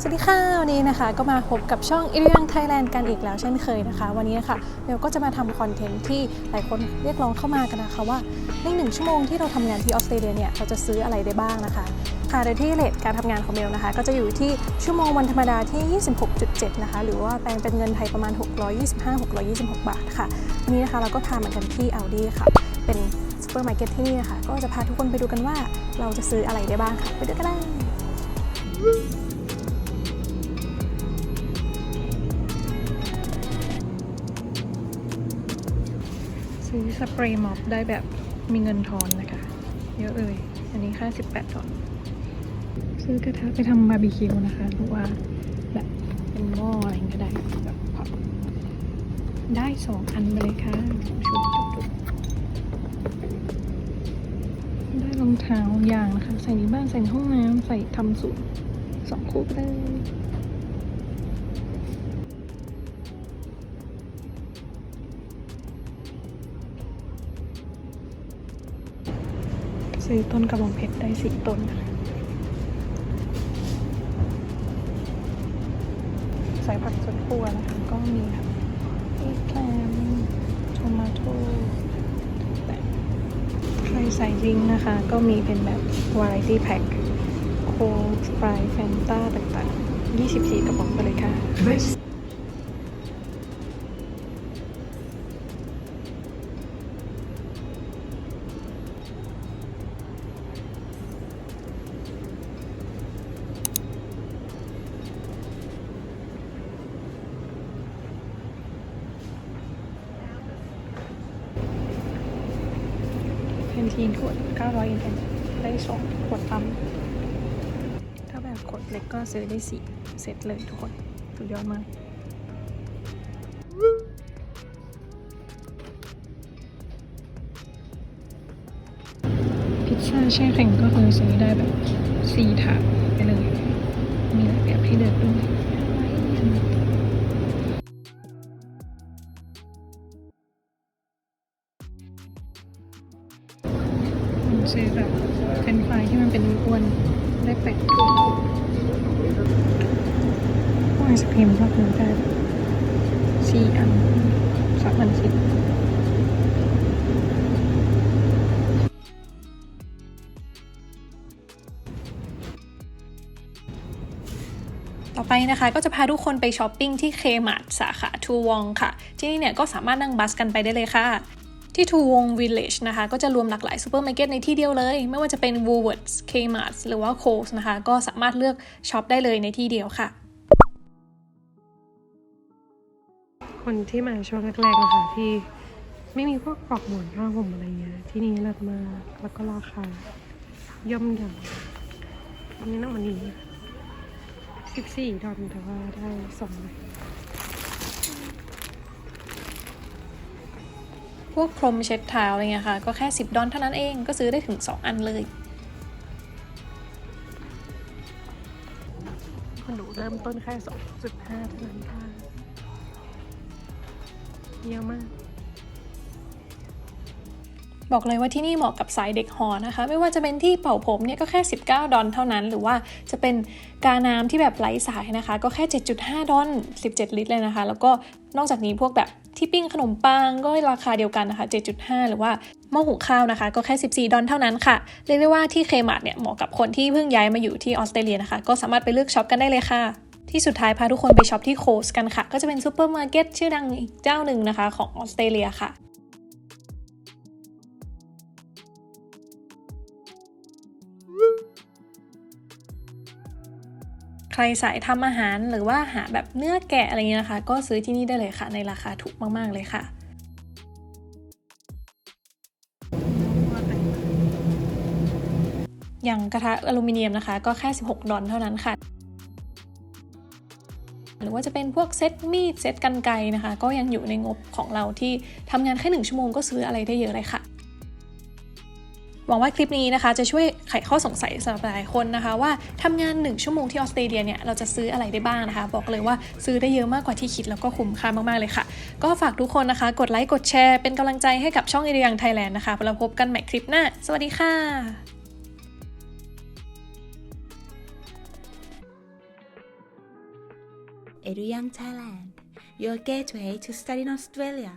สวัสดีค่ะ วันนี้นะคะก็มาพบกับช่องอิริยังไทยแลนด์กันอีกแล้วเช่นเคยนะคะ วันนี้นะคะเบลก็จะมาทำคอนเทนต์ที่หลายคนเรียกร้องเข้ามากันนะคะว่าในหนึ่งชั่วโมงที่เราทำงานที่ออสเตรเลียเนี่ยเราจะซื้ออะไรได้บ้างนะคะค่ะโดยที่เลทการทำงานของเบลนะคะ ก็จะอยู่ที่ชั่วโมงวันธรรมดาที่ 26.7 นะคะ หรือว่าแปลงเป็นเงินไทยประมาณ 625-626 บาทค่ะวันนี้นะคะเราก็พามากันที่ Audi ค่ะ เป็นซูเปอร์มาร์เก็ตที่นี่นะคะก็จะพาทุกคนไปดูกันว่าเราจะซื้ออะไรได้บ้างค่ะไปดูกันเลย ซื้อสเปรย์ม็อบได้แบบมีเงินทอนนะคะ เยอะเลย อันนี้ค่า18ดอลซื้อกระทะไปทำบาร์บีคิวนะคะหรือว่าแบบเป็นหม้ออะไรก็ได้แบบพอได้สองอันไปเลยค่ะชุดจุกๆได้รองเท้ายางนะคะ ใส่ในบ้านใส่ในห้องน้ำใส่ทำสูตรสองคู่ก็ได้ ซื้อต้นกระบองเพชรได้สี่ต้นนะคะใส่ผักสวนครัวนะคะก็มีค่ะเอแคมโทมาโตแต่ใครใส่ลิงนะคะ ก็มีเป็นแบบ variety pack โค้กสไปรแฟนต้าต่างๆ 24 กระป๋องไปเลยค่ะ เพนทีนขวด900 ml ได้สองขวดปั๊มถ้าแบบขวดเล็กก็ซื้อได้สี่เซตเลยทุกคนสุดยอดมากพิซซ่าแช่แข็งก็คือซื้อได้แบบสี่ถาดไปเลย มีหลายแบบให้เลือกด้วย ซื้อแบบเป็นฟรายที่มันเป็นอ้วนได้แปดถุงพวกไอศครีมก็คือได้สี่อันสามอันสิบต่อไปนะคะก็จะพาทุกคนไปช้อปปิ้งที่เคมาร์สาขาทูวองค่ะ ที่นี่เนี่ยก็สามารถนั่งบัสกันไปได้เลยค่ะ ที่ทูวงวิลเลจนะคะ ก็จะรวมหลากหลายซูเปอร์มาร์เก็ตในที่เดียวเลย ไม่ว่าจะเป็น Woolworths Kmart หรือว่า Coles นะคะ ก็สามารถเลือกช็อปได้เลยในที่เดียวค่ะ คนที่มาช่วงแรกๆนะคะที่ไม่มีพวกปลอกหมอนผ้าห่มอะไรเงี้ยที่นี่เลิศมากแล้วก็ราคาย่อมเยาอันนี้น้ำมันนี้สิบสี่ดอลแต่ว่าได้สองใบ พวกพรมเช็ดเท้าอะไรเงี้ยค่ะ ก็แค่ 10 ดอลเท่านั้นเองก็ซื้อได้ถึง 2 อันเลย คนดูเริ่มต้นแค่สองจุดห้าเท่านั้นค่ะเยอะมาก บอกเลยว่าที่นี่เหมาะกับสายเด็กหอนะคะ ไม่ว่าจะเป็นที่เป่าผมเนี่ยก็แค่ 19 ดอลเท่านั้น หรือว่าจะเป็นกาน้ำที่แบบไร้สายนะคะ ก็แค่ 7.5 ดอล17 ลิตรเลยนะคะ แล้วก็นอกจากนี้พวกแบบ ที่ปิ้งขนมปังก็ราคาเดียวกันนะคะ 7.5 หรือว่าหม้อหุงข้าวนะคะ ก็แค่ 14 ดอลเท่านั้นค่ะ เรียกได้ว่าที่เคมาร์ทเนี่ยเหมาะกับคนที่เพิ่งย้ายมาอยู่ที่ออสเตรเลียนะคะ ก็สามารถไปเลือกช็อปกันได้เลยค่ะ ที่สุดท้ายพาทุกคนไปช็อปที่โคสกันค่ะ ก็จะเป็นซูเปอร์มาร์เก็ตชื่อดังอีกเจ้าหนึ่งนะคะของออสเตรเลียค่ะ ใครสายทำอาหารหรือว่าหาแบบเนื้อแกะอะไรเงี้ยนะคะ ก็ซื้อที่นี่ได้เลยค่ะ ในราคาถูกมาก ๆ เลยค่ะอย่างกระทะอลูมิเนียมนะคะ ก็แค่ 16 ดอลเท่านั้นค่ะ หรือว่าจะเป็นพวกเซตมีดเซตกันไกนะคะ ก็ยังอยู่ในงบของเราที่ทำงานแค่หนึ่งชั่วโมงก็ซื้ออะไรได้เยอะเลยค่ะ หวังว่าคลิปนี้นะคะจะช่วยไขข้อสงสัยสำหรับหลายคนนะคะว่าทำงาน 1 ชั่วโมงที่ออสเตรเลียเนี่ยเราจะซื้ออะไรได้บ้างนะคะ บอกเลยว่าซื้อได้เยอะมากกว่าที่คิดแล้วก็คุ้มค่ามากๆเลยค่ะ ก็ฝากทุกคนนะคะ กดไลค์กดแชร์เป็นกำลังใจให้กับช่องอีเรียงไทยแลนด์นะคะแล้วพบกันใหม่คลิปหน้า สวัสดีค่ะ Edu Young Thailand, your gateway to study in Australia.